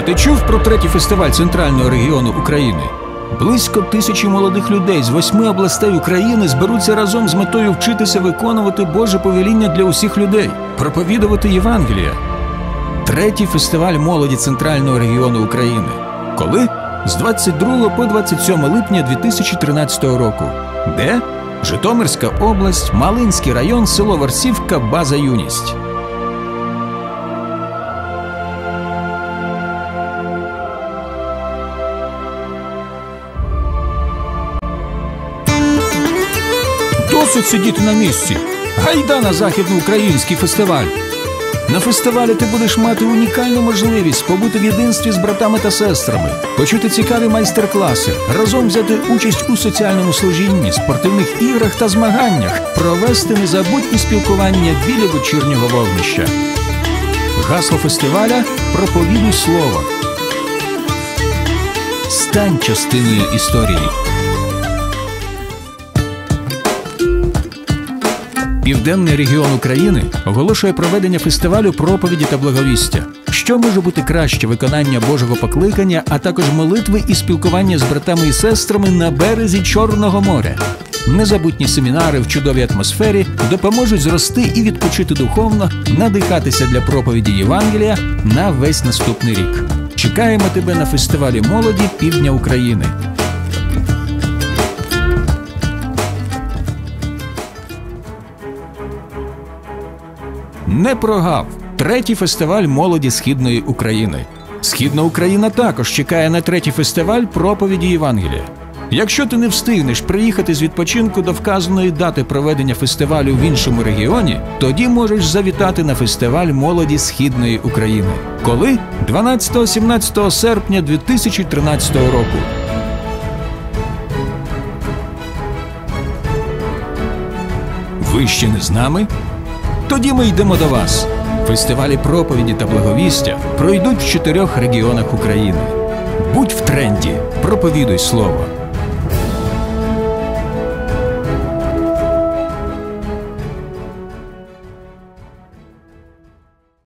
ти чув про третій фестиваль центрального регіону України? Близько тисячі молодих людей з восьми областей України зберуться разом з метою вчитися виконувати Боже повеління для усіх людей, проповідувати Євангелія. Третій фестиваль молоді центрального регіону України. Коли? З 22 по 27 липня 2013 року. Де? Житомирська область, Малинський район, село Варсівка, база Юність. Досить сидіти на місці. Гайда на західноукраїнський фестиваль. На фестивалі ти будеш мати унікальну можливість побути в єдинстві з братами та сестрами, почути цікаві майстер-класи, разом взяти участь у соціальному служінні, спортивних іграх та змаганнях, провести незабутні спілкування біля вечірнього вогнища. Гасло фестиваля проповідуй слово. Стань частиною історії. Південний регіон України оголошує проведення фестивалю проповіді та благовістя. Що може бути краще виконання Божого покликання, а також молитви і спілкування з братами і сестрами на березі Чорного моря. Незабутні семінари в чудовій атмосфері допоможуть зрости і відпочити духовно, надихатися для проповіді Євангелія на весь наступний рік. Чекаємо тебе на фестивалі молоді Півдня України. Не прогав третій фестиваль молоді Східної України. Східна Україна також чекає на третій фестиваль проповіді Євангелія. Якщо ти не встигнеш приїхати з відпочинку до вказаної дати проведення фестивалю в іншому регіоні, тоді можеш завітати на фестиваль молоді Східної України. Коли 12-17 серпня 2013 року. Ви ще не з нами? Тоді ми йдемо до вас. Фестивалі проповіді та благовістя пройдуть в чотирьох регіонах України. Будь в тренді, проповідуй слово.